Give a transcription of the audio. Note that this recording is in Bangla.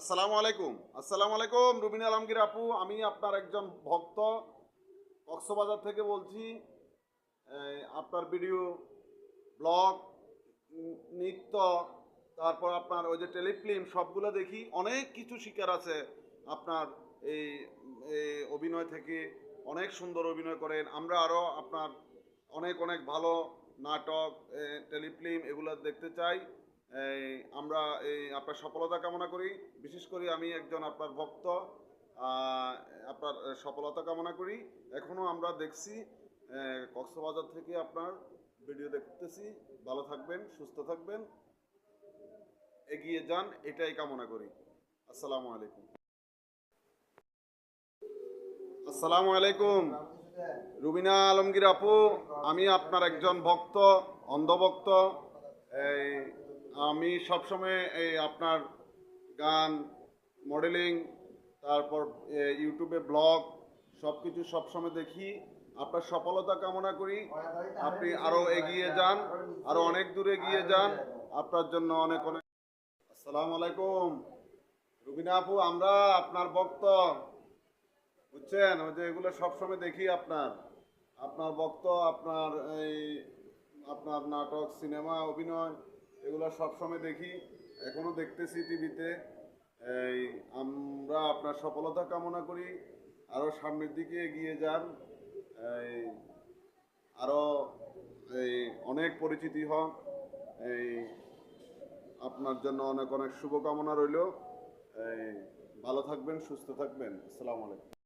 আসসালামু আলাইকুম। আসসালামু আলাইকুম, রুবিন আলমগীর আপু। আমি আপনার একজন ভক্ত, কক্সবাজার থেকে বলছি। আপনার ভিডিও, ব্লগ নৃত্য, তারপর আপনার ওই যে টেলিফিল্ম, সবগুলো দেখি। অনেক কিছু শিকার আছে আপনার এই অভিনয় থেকে। অনেক সুন্দর অভিনয় করেন। আমরা আরও আপনার অনেক অনেক ভালো নাটক টেলিফিল্ম এগুলো দেখতে চাই। আমরা এই আপনার সফলতা কামনা করি। বিশেষ করে আমি একজন আপনার ভক্ত আপনার সফলতা কামনা করি। এখনও আমরা দেখছি কক্সবাজার থেকে আপনার ভিডিও দেখতেছি। ভালো থাকবেন, সুস্থ থাকবেন। এগিয়ে যান, এটাই কামনা করি। আসসালামু আলাইকুম। আসসালামু আলাইকুম। রুবিনা আলমগীর আপু, আমি আপনার একজন ভক্ত, অন্ধভক্ত। এই আমি সবসময় এই আপনার গান মডেলিং তারপর ইউটিউবে ব্লগ সব কিছু সবসময় দেখি। আপনার সফলতা কামনা করি। আপনি আরও এগিয়ে যান আরও অনেক দূরে এগিয়ে যান। আপনার জন্য অনেক অনেক আসসালামু আলাইকুম। রুবিনা আপু, আমরা আপনার ভক্ত। বুঝছেন? ওই যে এগুলো সবসময় দেখি আপনার। আপনার বক্ত আপনার এই, আপনার নাটক, সিনেমা, অভিনয়। এগুলো সবসময় দেখি। এখনও দেখতেছি টিভিতে। এই, আমরা আপনার সফলতা কামনা করি। আরও সামনের দিকে এগিয়ে যান। এই আরও এই, অনেক পরিচিতি হন। এই, আপনার জন্য অনেক অনেক শুভকামনা রইল। এই, ভালো থাকবেন, সুস্থ থাকবেন। আসসালামু আলাইকুম।